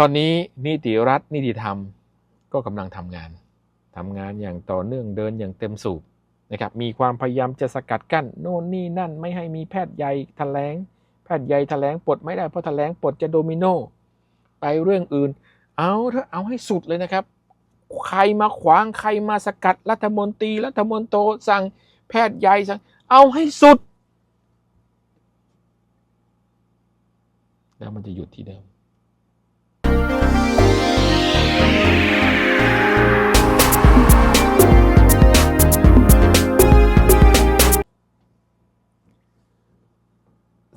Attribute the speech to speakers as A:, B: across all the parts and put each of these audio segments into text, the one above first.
A: ตอนนี้นิติรัฐนิติธรรมก็กำลังทำงานทำงานอย่างต่อเนื่องเดินอย่างเต็มสูบนะครับมีความพยายามจะสกัดกั้นโน่นนี่นั่นไม่ให้มีแพทย์ใหญ่แถลงแพทย์ใหญ่แถลงปลดไม่ได้เพราะแถลงปลดจะโดมิโนไปเรื่องอื่น เอาเถอะเอาให้สุดเลยนะครับ ใครมาขวางใครมาสกัดรัฐมนตรีรัฐมนตรีสั่งแพทย์ใหญ่สั่งเอาให้สุด แล้วมันจะหยุดที่เดิม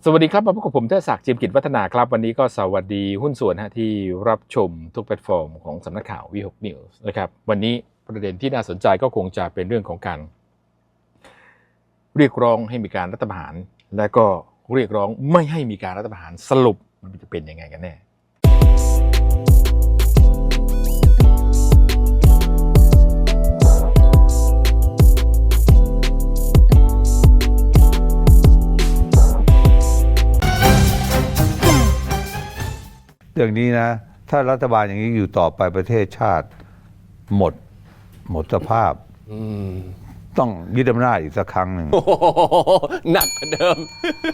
A: สวัสดีครับมาพบกับผมเทศศักดิ์จิมกิจวัฒนาครับ วันนี้ก็สวัสดีหุ้นส่วนฮะที่รับชมทุกแพลตฟอร์มของสำนักข่าววีหกนิวส์นะครับวันนี้ประเด็นที่น่าสนใจก็คงจะเป็นเรื่องของการ เรียกร้องให้มีการรัฐประหาร และก็เรียกร้องไม่ให้มีการรัฐประหารสรุปมันจะเป็นยังไงกันแน่
B: อย่างนี้นะ ถ้ารัฐบาลอย่างนี้อยู่ต่อไปประเทศชาติ หมด หมดสภาพต้องยึดอำนาจอีกสักครั้งหนึ่ง
C: โอ้โหหนักกว่าเดิม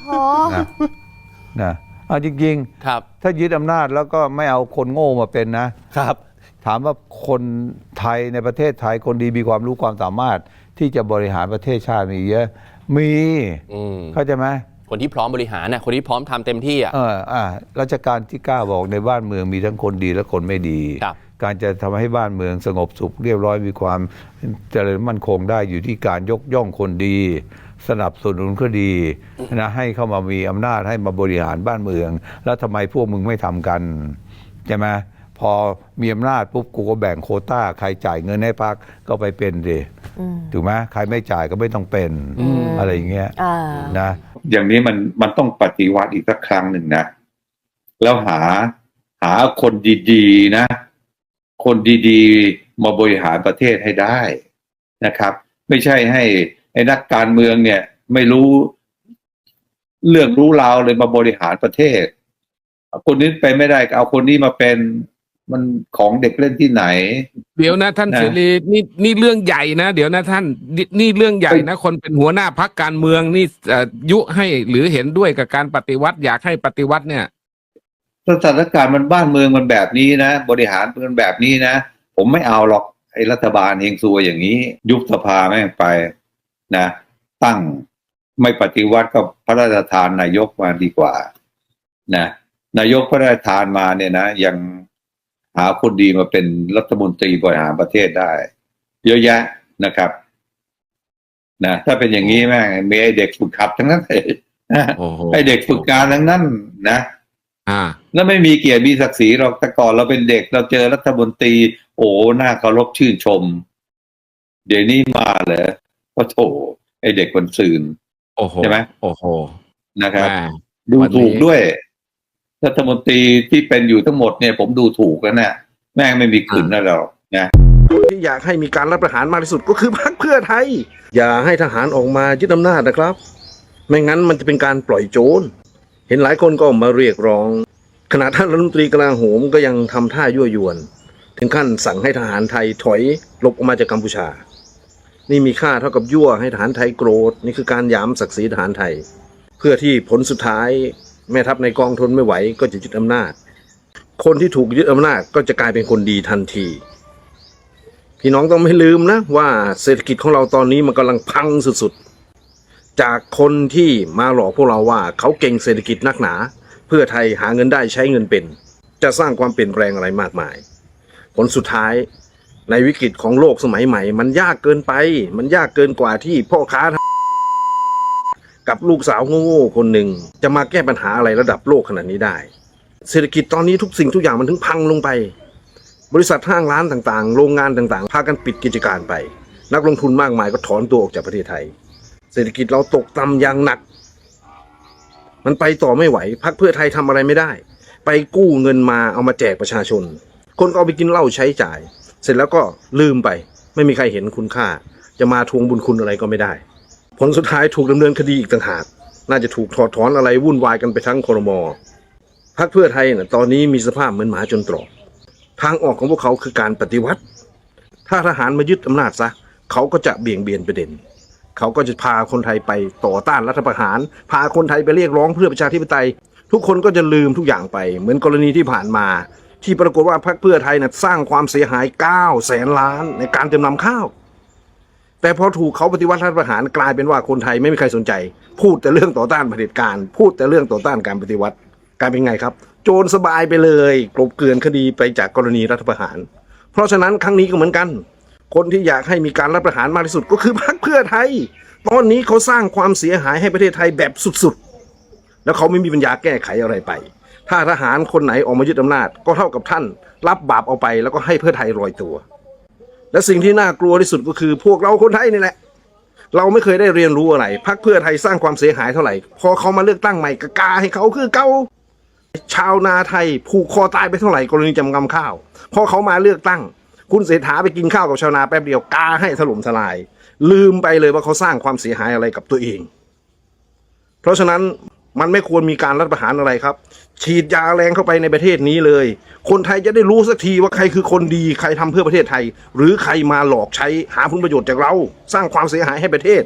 D: โอ้
B: นะนะเอาจริง
C: ครับ
B: ๆ ถ้ายึดอำนาจแล้วก็ไม่เอาคนโง่มาเป็นนะ
C: ครับ
B: ถามว่าคนไทยในประเทศไทยคนดีมีความรู้ความสามารถที่จะบริหารประเทศชาติมีเยอะ มี
C: อืม
B: เข้าใจไหม
C: คนที่พร้อมบริหารน่ะคนที่พร้อมทำเต็มที่อะ
B: เอออ่ารัชกาลที่ 9 บอกในบ้านเมืองมีทั้งคนดีและคนไม่ดี
C: ครับ
B: การจะทำให้บ้านเมืองสงบสุขเรียบร้อยมีความเจริญมั่นคงได้อยู่ที่การยกย่องคนดี สนับสนุนก็ดีนะให้เข้ามามีอำนาจให้มาบริหารบ้านเมือง แล้วทำไมพวกมึงไม่ทำกันใช่ไหมพอมีอำนาจปุ๊บกูก็แบ่งโควต้า ใครจ่ายเงินให้พักก็ไปเป็นดิถูกไหมใครไม่จ่ายก็ไม่ต้องเป็น อะไรอย่างเงี้ย
D: อ่า
B: นะ
E: อย่างนี้มันมันต้องปฏิวัติอีกสักครั้งหนึ่งนะ แล้วหาหาคนดีๆนะ คนดีๆ มาบริหารประเทศให้ได้นะครับ ไม่ใช่ให้ไอ้นักการเมืองเนี่ย ไม่รู้เรื่องรู้ราวเลยมาบริหารประเทศ คนนี้ไปไม่ได้ก็เอาคนนี้มาเป็น มันของเด็กเล่นที่ไหน
F: เดี๋ยวนะท่าน
E: นะ
F: เสรีนี่นี่เรื่องใหญ่นะ เดี๋ยวนะท่านนี่นี่เรื่องใหญ่นะ คนเป็นหัวหน้าพักการเมืองนี่เอ่อยุให้หรือเห็นด้วยกับการปฏิวัติอยากให้ปฏิวัติเนี่ย
E: สถานการณ์มันบ้านเมืองมันแบบนี้นะ บริหารมันแบบนี้นะ ผมไม่เอาหรอกไอ้รัฐบาลเฮงซวยอย่างนี้ ยุบสภาแม่งไปนะ ตั้งไม่ปฏิวัติก็พระราชทานนายกมาดีกว่า นะ นายกพระราชทานมาเนี่ยนะยัง หาคนดีมาเป็นรัฐมนตรีบริหารประเทศได้ เยอะแยะนะครับนะถ้าเป็นอย่างนี้แม่งมีไอเด็กฝึกขัดทั้งนั้นเลยนะ
F: โอ้โห
E: ไอเด็กฝึกงานทั้งนั้นนะ
F: อ่า
E: แล้วไม่มีเกียรติมีศักดิ์ศรีหรอกแต่ก่อนเราเป็นเด็กเราเจอรัฐมนตรี โอ้หน้าเคารพชื่นชม เดี๋ยวนี้มาเหรอก็โถไอเด็กคนสื่น
F: โอ้โห
E: ใช่ไหม
F: โอ้โห
E: นะครับ
F: แม่
E: ดู
F: วันนี้
E: ถูกด้วย รัฐมนตรีที่เป็นอยู่ทั้งหมดเนี่ยผมดูถูกแล้วเนี่ยแม่งไม่มีขืนนะเรานะ
G: ที่อยากให้มีการรัฐประหารมากที่สุดก็คือพรรคเพื่อไทย อย่าให้ทหารออกมายึดอำนาจนะครับ ไม่งั้นมันจะเป็นการปล่อยโจรเห็นหลายคนก็ออกมาเรียกร้อง ขณะท่านรัฐมนตรีกลาโหมก็ยังทำท่ายั่วยวน ถึงขั้นสั่งให้ทหารไทยถอยหลบออกมาจากกัมพูชา นี่มีค่าเท่ากับยั่วให้ทหารไทยโกรธ นี่คือการหยามศักดิ์ศรีทหารไทย เพื่อที่ผลสุดท้าย แม่ทัพในกองทนไม่ไหวก็จะยึดอำนาจ คนที่ถูกยึดอำนาจก็จะกลายเป็นคนดีทันที พี่น้องต้องไม่ลืมนะว่าเศรษฐกิจของเราตอนนี้มันกำลังพังสุดๆ จากคนที่มาหลอกพวกเราว่าเขาเก่งเศรษฐกิจนักหนา เพื่อไทยหาเงินได้ใช้เงินเป็น จะสร้างความเปลี่ยนแปลงอะไรมากมาย ผลสุดท้ายในวิกฤตของโลกสมัยใหม่ มันยากเกินไป มันยากเกินกว่าที่พ่อค้า กับลูกสาวโง่ๆคนหนึ่งจะมาแก้ปัญหาอะไรระดับโลกขนาดนี้ได้ เศรษฐกิจตอนนี้ทุกสิ่งทุกอย่างมันถึงพังลงไป บริษัทห้างร้านต่างๆ โรงงานต่างๆ พากันปิดกิจการไป นักลงทุนมากมายก็ถอนตัวออกจากประเทศไทย เศรษฐกิจเราตกต่ำอย่างหนัก มันไปต่อไม่ไหวพักเพื่อไทยทำอะไรไม่ได้ ไปกู้เงินมาเอามาแจกประชาชน คนก็เอาไปกินเหล้าใช้จ่าย เสร็จแล้วก็ลืมไป ไม่มีใครเห็นคุณค่า จะมาทวงบุญคุณอะไรก็ไม่ได้ ผลสุดท้ายถูกดำเนินคดีอีกต่างหาก น่าจะถูกถอดถอนอะไรวุ่นวายกันไปทั้งครมพรรคเพื่อไทยนะตอนนี้มีสภาพเหมือนหมาจนตรอกทางออกของพวกเขาคือการปฏิวัติ ถ้าทหารมายึดอำนาจซะ เขาก็จะเบี่ยงเบียนประเด็น เขาก็จะพาคนไทยไปต่อต้านรัฐประหาร พาคนไทยไปเรียกร้องเพื่อประชาธิปไตย ทุกคนก็จะลืมทุกอย่างไป เหมือนกรณีที่ผ่านมา ที่ปรากฏว่าพรรคเพื่อไทยนะสร้างความเสียหาย9แสนล้านในการจำนำข้าว แต่พอถูกเขาปฏิวัติรัฐประหารกลายเป็นว่าคนไทยไม่มีใครสนใจ พูดแต่เรื่องต่อต้านเผด็จการ พูดแต่เรื่องต่อต้านการปฏิวัติกลายเป็นไงครับ โจรสบายไปเลยกลบเกลื่อนคดีไปจากกรณีรัฐประหาร เพราะฉะนั้นครั้งนี้ก็เหมือนกัน คนที่อยากให้มีการรัฐประหารมากที่สุดก็คือพรรคเพื่อไทย ตอนนี้เขาสร้างความเสียหายให้ประเทศไทยแบบสุดๆ แล้วเขาไม่มีปัญญาแก้ไขอะไรไป ถ้าทหารคนไหนออกมายึดอำนาจ ก็เท่ากับท่าน รับบาปเอาไปแล้วก็ให้เพื่อไทยลอยตัว และสิ่งที่น่ากลัวที่สุดก็คือ พวกเราคนไทยนี่แหละ เราไม่เคยได้เรียนรู้อะไรพรรคเพื่อไทยสร้างความเสียหายเท่าไหร่ พอเขามาเลือกตั้งใหม่กกาให้เขาคือเกาชาวนาไทยผูกคอตายไปเท่าไหร่กรณีจำกำข้าว พอเขามาเลือกตั้ง คุณเศรษฐาไปกินข้าวกับชาวนาแป๊บเดียวกาให้ถล่มทลาย ลืมไปเลยว่าเขาสร้างความเสียหายอะไรกับตัวเอง เพราะฉะนั้น มันไม่ควรมีการรัฐประหารอะไรครับ ฉีดยาแรงเข้าไปในประเทศนี้เลย คนไทยจะได้รู้สักทีว่าใครคือคนดีใครทำเพื่อประเทศไทย หรือใครมาหลอกใช้หาผลประโยชน์จากเรา สร้างความเสียหายให้ประเทศ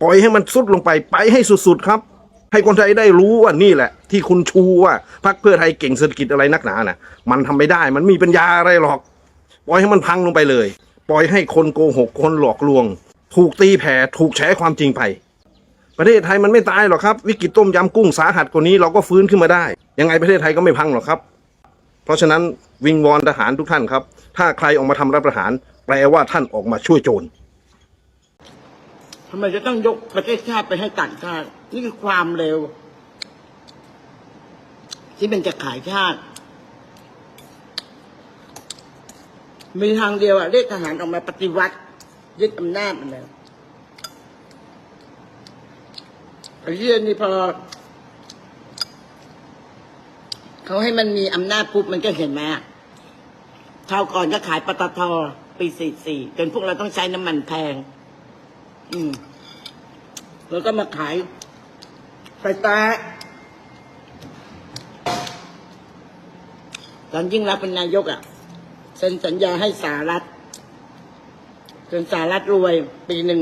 G: ปล่อยให้มันสุดลงไปไปให้สุดๆครับ ให้คนไทยได้รู้ว่านี่แหละ ที่คุณชูว่าพรรคเพื่อไทยเก่งเศรษฐกิจอะไรนักหนาน่ะ มันทำไม่ได้มันมีปัญญาอะไรหรอก ปล่อยให้มันพังลงไปเลย ปล่อยให้คนโกหกคนหลอกลวง ถูกตีแผ่ถูกแฉความจริงไป ประเทศไทยมันไม่ตายหรอกครับ วิกฤตต้มยำกุ้งสาหัสกว่านี้เราก็ฟื้นขึ้นมาได้ ยังไงประเทศไทยก็ไม่พังหรอกครับ เพราะฉะนั้นวิงวอนทหารทุกท่านครับ ถ้าใครออกมาทำรัฐประหาร แปลว่าท่านออกมาช่วยโจร
D: ทำไมจะต้องยกประเทศชาติไปให้ต่างชาติ นี่คือความเร็ว ที่มันจะขายชาติ มีทางเดียวอะเรียกทหารออกมาปฏิวัติยึดอำนาจมันเลย ไอ้เรื่องนี้พอเขาให้มันมีอำนาจปุ๊บมันก็เห็นไหมอะคราวก่อนก็ขายปตทปีสี่สี่จนพวกเราต้องใช้น้ำมันแพง อืม แล้วก็มาขายไฟฟ้าตอนยิ่งรับเป็นนายกอะ่ะเซ็นสัญญาให้สารัฐจนสารัฐรวยปีหนึ่ง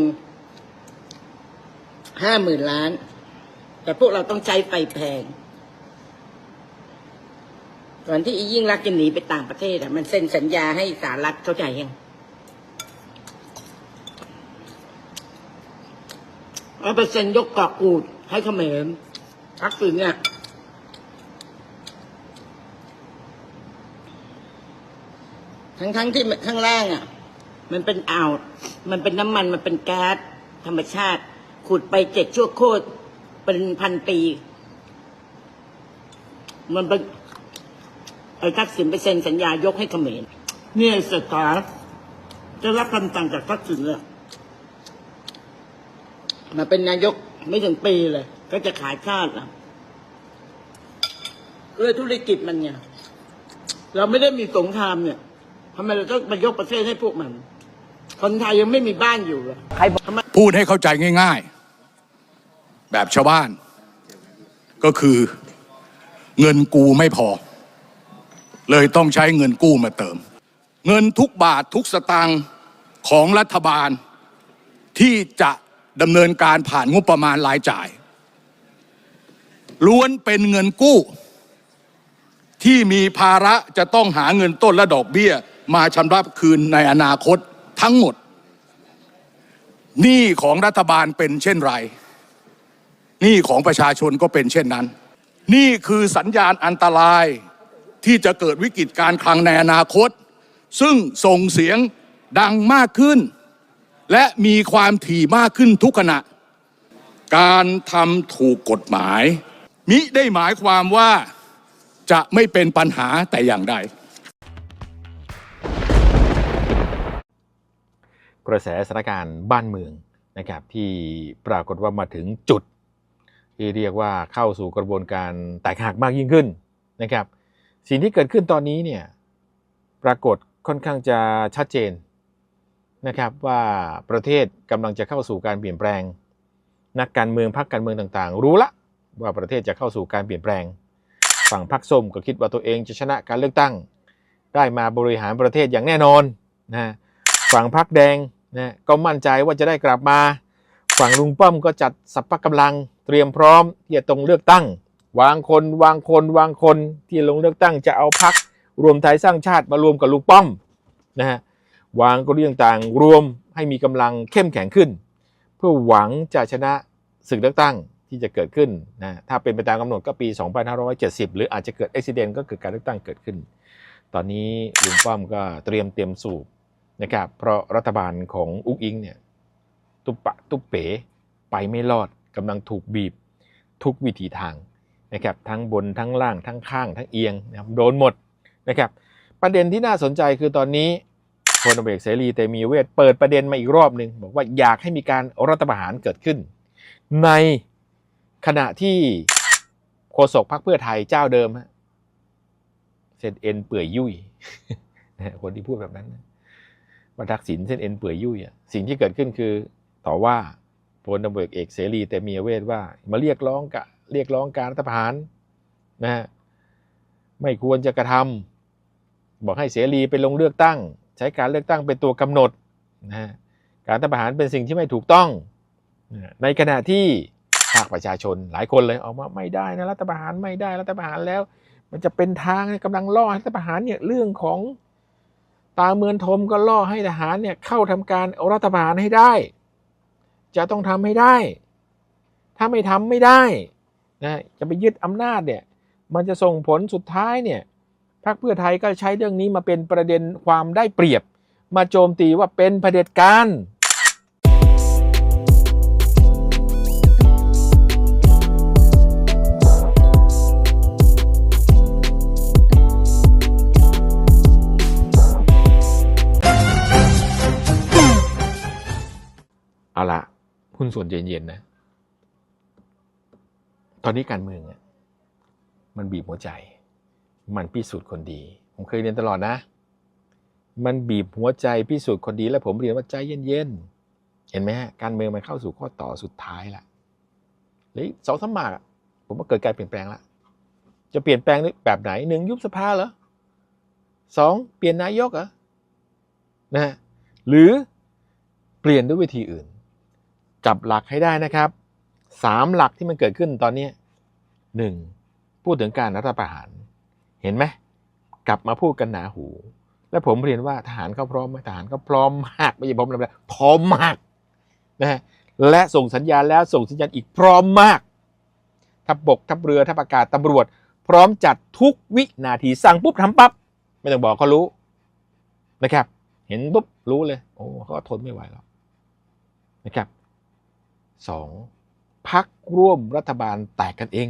D: ห้าหมื่นล้าน แต่พวกเราต้องใช้ไฟแพงก่อนที่อียิ่งรักจะหนีไปต่างประเทศอะ่ะมันเซ็นสัญญาให้สารัฐเข้าใจยังเอาไปเซ็นยกเกาะกูด ให้เขมรทักษิณเนี่ยทั้งทั้งที่ข้างล่างอะ มันเป็นอ่าว มันเป็นน้ำมัน มันเป็นแก๊สธรรมชาติ ขุดไปเจ็ดชั่วโคตรเป็นพันปี มันเป็นไอ้ทักษิณไปเซ็นสัญญายกให้เขมรเนี่ยเศรษฐาจะรับคำสั่งจากทักษิณเลยมาเป็นนายกไม่ถึงปีเลย ก็จะขายชาติอะเลยธุรกิจมันเนี่ย เราไม่ได้มีสงครามเนี่ยทำไมเราต้องมายกประเทศให้พวกมัน คนไทยยังไม่มีบ้านอยู่เลย
H: พูดให้เข้าใจง่าย ๆ แบบชาวบ้าน ก็คือเงินกูไม่พอ เลยต้องใช้เงินกู้มาเติม เงินทุกบาททุกสตางค์ของรัฐบาลที่จะดำเนินการผ่านงบประมาณรายจ่าย ล้วนเป็นเงินกู้ ที่มีภาระจะต้องหาเงินต้นและดอกเบี้ย มาชำระคืนในอนาคตทั้งหมดหนี้ของรัฐบาลเป็นเช่นไร หนี้ของประชาชนก็เป็นเช่นนั้น นี่คือสัญญาณอันตรายที่จะเกิดวิกฤตการคลังในอนาคต ซึ่งส่งเสียงดังมากขึ้น และมีความถี่มากขึ้นทุกขณะ การทำถูกกฎหมาย มิได้หมายความว่าจะไม่เป็นปัญหาแต่อย่างใด
A: กระแสสถานการณ์บ้านเมืองนะครับที่ปรากฏว่ามาถึงจุด ที่เรียกว่าเข้าสู่กระบวนการแตกหักมากยิ่งขึ้นนะครับ สิ่งที่เกิดขึ้นตอนนี้เนี่ยปรากฏค่อนข้างจะชัดเจนนะครับว่าประเทศกำลังจะเข้าสู่การเปลี่ยนแปลง นักการเมืองพรรคการเมืองต่างๆ รู้ละว่าประเทศจะเข้าสู่การเปลี่ยนแปลง ฝั่งพรรคส้มก็คิดว่าตัวเองจะชนะการเลือกตั้ง ได้มาบริหารประเทศอย่างแน่นอนนะฝั่งพรรคแดงนะก็มั่นใจว่าจะได้กลับมา ฝั่งลุงป้อมก็จัดสัพพะกำลัง เตรียมพร้อมที่จะตรงเลือกตั้ง วางคนวางคนวางคนที่ลงเลือกตั้งจะเอาพักรวมไทยสร้างชาติมารวมกับลุงป้อมนะฮะวางกลยุทธ์ต่างๆรวมให้มีกำลังเข้มแข็งขึ้น เพื่อหวังจะชนะศึกเลือกตั้งที่จะเกิดขึ้นนะถ้าเป็นไปตามกำหนดก็ปี 2570 หรืออาจจะเกิดอุบิเหตุก็คือการเลือกตั้งเกิดขึ้น ตอนนี้ลุงป้อมก็เตรียมเตรียมสูบนะครับเพราะรัฐบาลของอุ้งอิงเนี่ย ตุปปะตุปเป๋ไปไม่รอด กำลังถูกบีบทุกวิถีทางนะครับทั้งบนทั้งล่างทั้งข้างทั้งเอียงนะครับโดนหมดนะครับประเด็นที่น่าสนใจคือตอนนี้พลเอกเสรีเตมีเวทเปิดประเด็นมาอีกรอบหนึ่งบอกว่าอยากให้มีการรัฐประหารเกิดขึ้น ในขณะที่โฆษกพรรคเพื่อไทยเจ้าเดิมเส้นเอ็นเปื่อยยุ่ยคนที่พูดแบบนั้นนะว่าทักษิณเส้นเอ็นเปื่อยยุ่ยอะสิ่งที่เกิดขึ้นคือต่อว่า พลตำรวจเอกเสรีแต่มียเวทว่า มาเรียกร้องกะเรียกร้องการรัฐประหารนะฮะไม่ควรจะกระทำบอกให้เสรีไปลงเลือกตั้ง ใช้การเลือกตั้งเป็นตัวกำหนดนะฮะการรัฐประหารเป็นสิ่งที่ไม่ถูกต้อง ในขณะที่ภาคประชาชนหลายคนเลยออกมาไม่ได้นะรัฐประหารไม่ได้รัฐประหารแล้ว มันจะเป็นทางกำลังล่อให้ทหารเนี่ยเรื่องของตาเมือนทมก็ล่อให้ทหารเนี่ยเข้าทำการเอารัฐประหารให้ได้ จะต้องทำให้ได้ ถ้าไม่ทำไม่ได้นะจะไปยึดอำนาจเนี่ยมันจะส่งผลสุดท้ายเนี่ยพรรคเพื่อไทยก็ใช้เรื่องนี้มาเป็นประเด็นความได้เปรียบ มาโจมตีว่าเป็นเผด็จการเอาละ หุ้นส่วนเย็นๆนะ ตอนนี้การเมืองมันบีบหัวใจ มันพิสูจน์คนดี ผมเคยเรียนตลอดนะ มันบีบหัวใจพิสูจน์คนดี แล้วผมเรียนว่าใจเย็นๆ เห็นไหมฮะ การเมืองมันเข้าสู่ข้อต่อสุดท้ายละเหรือสองสมหมากผมว่าเกิดการเปลี่ยนแปลงละจะเปลี่ยนแปลงแบบไหนหนึ่งยุบสภาเหรอสองเปลี่ยนนายกเหรอนะฮะหรือเปลี่ยนด้วยวิธีอื่น จับหลักให้ได้นะครับสามหลักที่มันเกิดขึ้นตอนนี้หนึ่งพูดถึงการรัฐประหาร เห็นไหมกลับมาพูดกันหนาหู และผมเรียนว่าทหารเขาพร้อมไหมทหารเขาพร้อมมากไม่ใช่ผมนะพร้อมมากนะฮะและส่งสัญญาณแล้วส่งสัญญาณอีกพร้อมมากทัพบกทัพเรือทัพอากาศตำรวจ พร้อมจัดทุกวินาทีสั่งปุ๊บทำปั๊บไม่ต้องบอกเขารู้นะครับ เห็นปุ๊บรู้เลย โอ้เขาทนไม่ไหวแล้วนะครับ สองพักร่วมรัฐบาลแตกกันเอง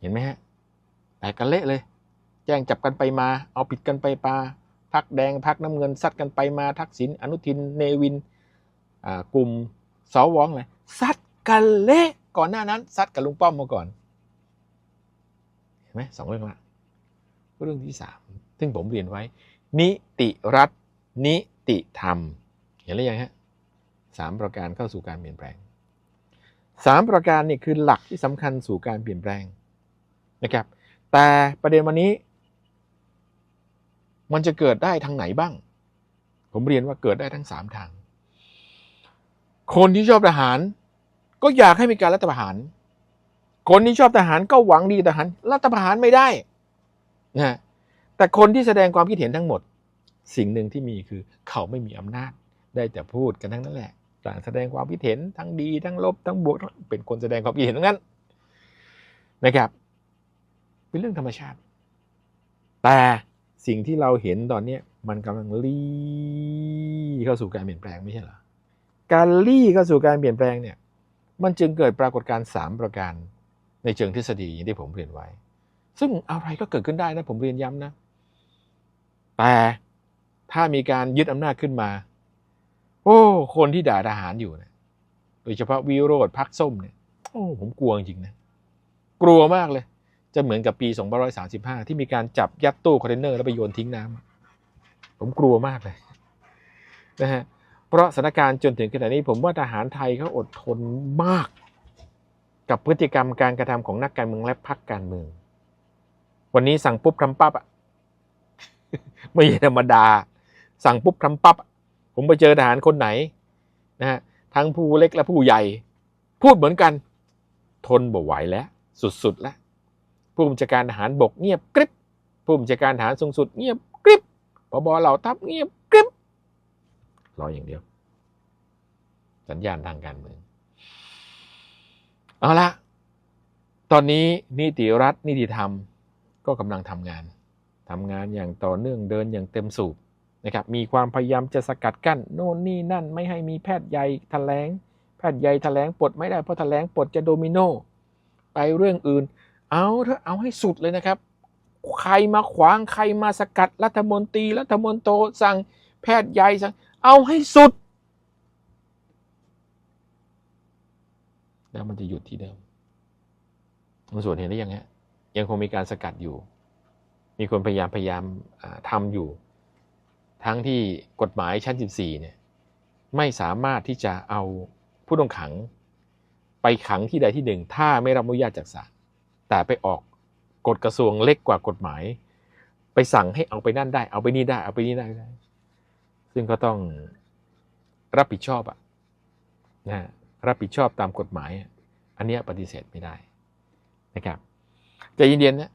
A: เห็นไหมฮะ แตกกันเละเลย แจ้งจับกันไปมา เอาผิดกันไปมาพักแดงพักน้ำเงินซัดกันไปมาทักษิณอนุทินเนวินอ่ากลุ่มสวองเลยซัดกันเละก่อนหน้านั้นซัดกับลุงป้อมมาก่อน เห็นไหมสองเรื่องละเรื่องที่สามซึ่งผมเรียนไว้ นิติรัฐ นิติธรรม เห็นหรือยังฮะ สามประการเข้าสู่การเปลี่ยนแปลงสามประการนี่คือหลักที่สำคัญสู่การเปลี่ยนแปลงนะครับ แต่ประเด็นวันนี้ มันจะเกิดได้ทางไหนบ้าง ผมเรียนว่าเกิดได้ทั้งสามทาง คนที่ชอบทหาร ก็อยากให้มีการรัฐประหาร คนที่ชอบทหารก็หวังดีทหารรัฐประหารไม่ได้นะแต่คนที่แสดงความคิดเห็นทั้งหมด สิ่งหนึ่งที่มีคือเขาไม่มีอำนาจได้แต่พูดกันทั้งนั้นแหละ ต่างแสดงความคิดเห็นทั้งดีทั้งลบทั้งบวกเป็นคนแสดงความคิดเห็นทั้งนั้นนะครับ เป็นเรื่องธรรมชาติ แต่สิ่งที่เราเห็นตอนเนี้มันกำลังลี่เข้าสู่การเปลี่ยนแปลงไม่ใช่เหรอการลี่เข้าสู่การเปลี่ยนแปลงเนี่ย มันจึงเกิดปรากฏการณ์สามประการในเชิงทฤษฎีอย่างที่ผมเรียนไว้ ซึ่งอะไรก็เกิดขึ้นได้นะผมเรียนย้ำนะ แต่ถ้ามีการยึดอำนาจขึ้นมา โอ้ คนที่ด่าทหารอยู่นะโดยเฉพาะวิโรธพักส้มเนี่ยโอ้ผมกลัวจริงนะ กลัวมากเลย จะเหมือนกับปี 2535 ที่มีการจับยัดตู้คอนเทนเนอร์แล้วไปโยนทิ้งน้ำผมกลัวมากเลยนะฮะเพราะสถานการณ์จนถึงขณะนี้ผมว่าทหารไทยเขาอดทนมาก กับพฤติกรรมการกระทำของนักการเมืองและพรรคการเมือง วันนี้สั่งปุ๊บทำปั๊บอะไม่ธรรมดา สั่งปุ๊บทำปั๊บอะ ผมไปเจอทหารคนไหนนะฮะทั้งผู้เล็กและผู้ใหญ่ พูดเหมือนกัน ทนบ่ไหวแล้ว สุดๆแล้ว ผู้บัญชาการทหารบกเงียบกริบผู้บัญชาการทหารสูงสุดเงียบกริบพบเหล่าทัพเงียบกริบรออย่างเดียว สัญญาณทางการเมืองเอาละตอนนี้นิติรัฐนิติธรรมก็กำลังทำงานทำงานอย่างต่อเนื่องเดินอย่างเต็มสูบ นะครับมีความพยายามจะสกัดกั้นโน่นนี่นั่นไม่ให้มีแพทย์ใหญ่แถลง แพทย์ใหญ่แถลงปลดไม่ได้เพราะแถลงปลดจะโดมิโนไปเรื่องอื่น เอาเถอะเอาให้สุดเลยนะครับ ใครมาขวางใครมาสกัดรัฐมนตรีรัฐมนโตรสั่งแพทย์ใหญ่สั่งเอาให้สุด แล้วมันจะหยุดที่เดิมบางส่วนเห็นได้ยังฮะยังคงมีการสกัดอยู่ มีคนพยายามพยายามอ่าทำอยู่ ทั้งที่กฎหมายชั้น 14 เนี่ยไม่สามารถที่จะเอาผู้ต้องขัง ไปขังที่ใดที่หนึ่ง ถ้าไม่รับอนุญาตจากศาลแต่ไปออกกฎกระทรวงเล็กกว่ากฎหมาย ไปสั่งให้เอาไปนั่นได้ เอาไปนี่ได้ เอาไปนี่ได้ได้ ซึ่งก็ต้องรับผิดชอบอะนะรับผิดชอบตามกฎหมายอะอันนี้ปฏิเสธไม่ได้นะครับใจเย็นๆนะ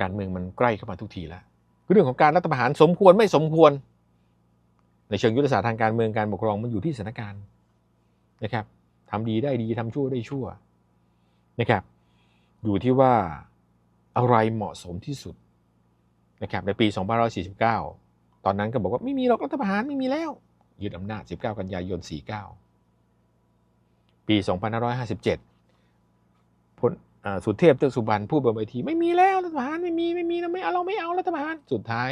A: การเมืองมันใกล้เข้ามาทุกทีแล้ว เรื่องของการรัฐประหารสมควรไม่สมควร ในเชิงยุทธศาสตร์ทางการเมืองการปกครองมันอยู่ที่สถานการณ์นะครับทำดีได้ดีทำชั่วได้ชั่วนะครับ อยู่ที่ว่าอะไรเหมาะสมที่สุดนะครับในปี2549 ตอนนั้นก็บอกว่าไม่มีหรอกรัฐประหารไม่มีแล้วยึดอำนาจ 19 กันยายน 49 ปี 2557พล สุเทพเทือกสุบรรณพูดบนเวทีไม่มีแล้วรัฐประหารไม่มีไม่มีเราไม่เอาเราไม่เอารัฐประหารสุดท้าย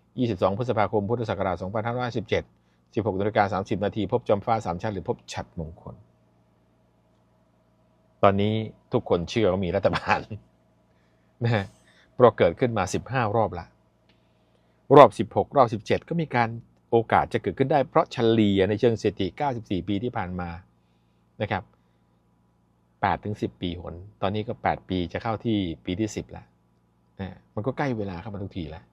A: 22 พฤษภาคมพุทธศักราช2557 16นาฬิกา30 นาที พบจอมฟ้าสามชาติหรือพบฉัดมงคล ตอนนี้ทุกคนเชื่อว่ามีรัฐประหารนะฮะเพราะเกิดขึ้นมา 15 รอบละ รอบ 16 รอบ 17 ก็มีการโอกาสจะเกิดขึ้นได้เพราะเฉลี่ยในเชิงสถิติ 94 ปีที่ผ่านมานะครับ 8ถึง10 ปีหน ตอนนี้ก็ 8 ปีจะเข้าที่ปีที่ 10 แล้วนะมันก็ใกล้เวลาเข้ามาทุกทีแล้ว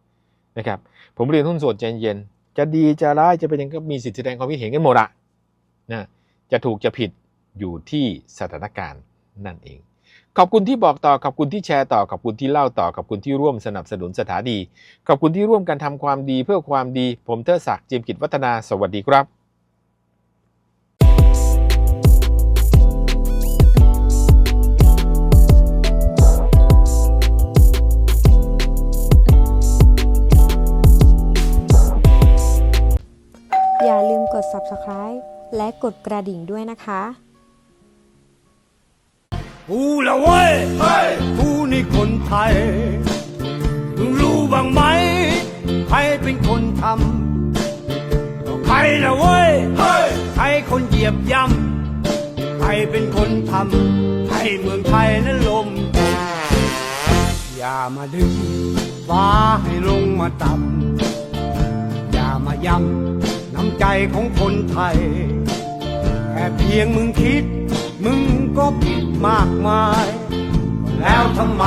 A: นะครับ ผมเรียนหุ้นส่วนใจเย็น จะดีจะร้ายจะเป็นยังก็มีสิทธิแสดงความคิดเห็นกันหมดอะนะจะถูกจะผิดอยู่ที่สถานการณ์นั่นเอง ขอบคุณที่บอกต่อ ขอบคุณที่แชร์ต่อ ขอบคุณที่เล่าต่อ ขอบคุณที่ร่วมสนับสนุนสถานีขอบคุณที่ร่วมกันทำความดีเพื่อความดี ผมเทอศักดิ์จิมกิจวัฒนา สวัสดีครับ
I: subscribe และกดกระดิ่งด้วยนะคะ
J: กูละเว้ยกูนี่คนไทยมึงรู้บ้างไหม ใครเป็นคนทำใครละเว้ยใครคนเหยียบย่ำใครเป็นคนทำให้เมืองไทยนั้นลม อย่ามาดึงฟ้าให้ลงมาต่ำอย่ามาย้ำ น้ำใจของคนไทย แค่เพียงมึงคิด มึงก็ผิดมากมายแล้วทำไม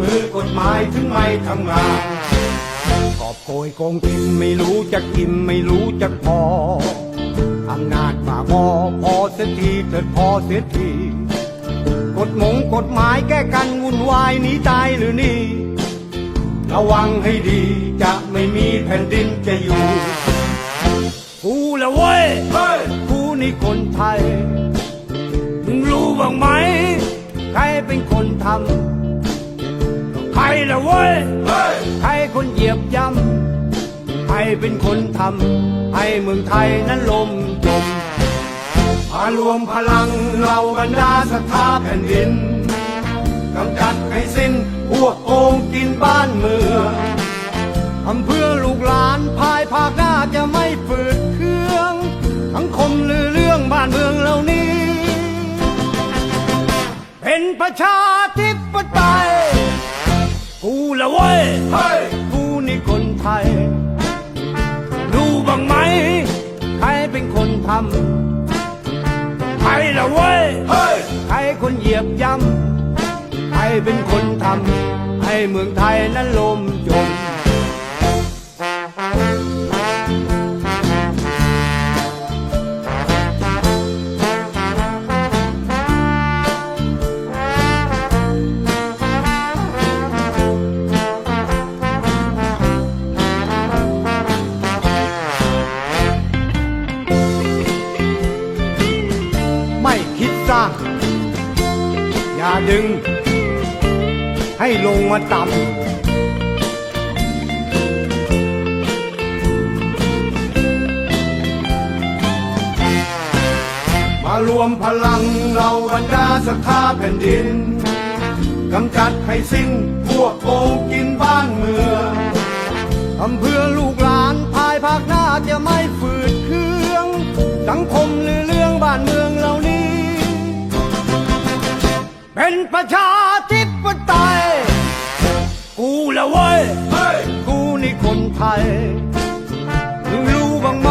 J: มือกฎหมายถึงไม่ทำงานกอบโกยโกงกินไม่รู้จะกินไม่รู้จะพออำนาจมาพอพอเสียทีเถิดพอเสียทีกฎหมงกฎหมายแก้กันวุ่นวายหนีตายหรือนี่ ระวังให้ดีจะไม่มีแผ่นดินจะอยู่ ละเว้ยกูนี่คนไทย มึงรู้บ้างไหม ใครเป็นคนทำใครละเว้ยใครคนเหยียบย่ำใครเป็นคนทำให้เมืองไทยนั้นลมจมมารวมพลังเราบรรดาสถาแผ่นดินกำจัดให้สิ้นพวกโกงกินบ้านเมืองทำเพื่อลูกหลานภายภาคหน้าจะไม่ ป็นประชาธิปไตย กูละเว้ยกูนี่คนไทย รู้บ้างไหม ใครเป็นคนทำใครละเว้ยใครคนเหยียบย่ำใครเป็นคนทำให้ให้เมืองไทยนั้นลมจมไม่ ให้ลงมาต่ำมารวมพลังเราบรรดาศรัทธาแผ่นดินกำจัดให้สิ้นพวกโกงกินบ้านเมืองทำเพื่อลูกหลานภายภาคหน้าจะไม่ฝืดเคือง สังคมหรือเรื่องบ้านเมืองเหล่านี้ เป็นประชาธิปไตย กูละเว้ยกูนี่คนไทยมึงรู้บ้างไหม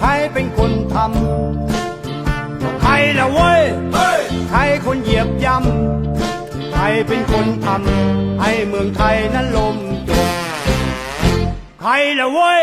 J: ใครเป็นคนทำใครละเว้ยใครคนเหยียบย่ำใครเป็นคนทำให้เมืองไทยนั้นลมจมใครละเว้ย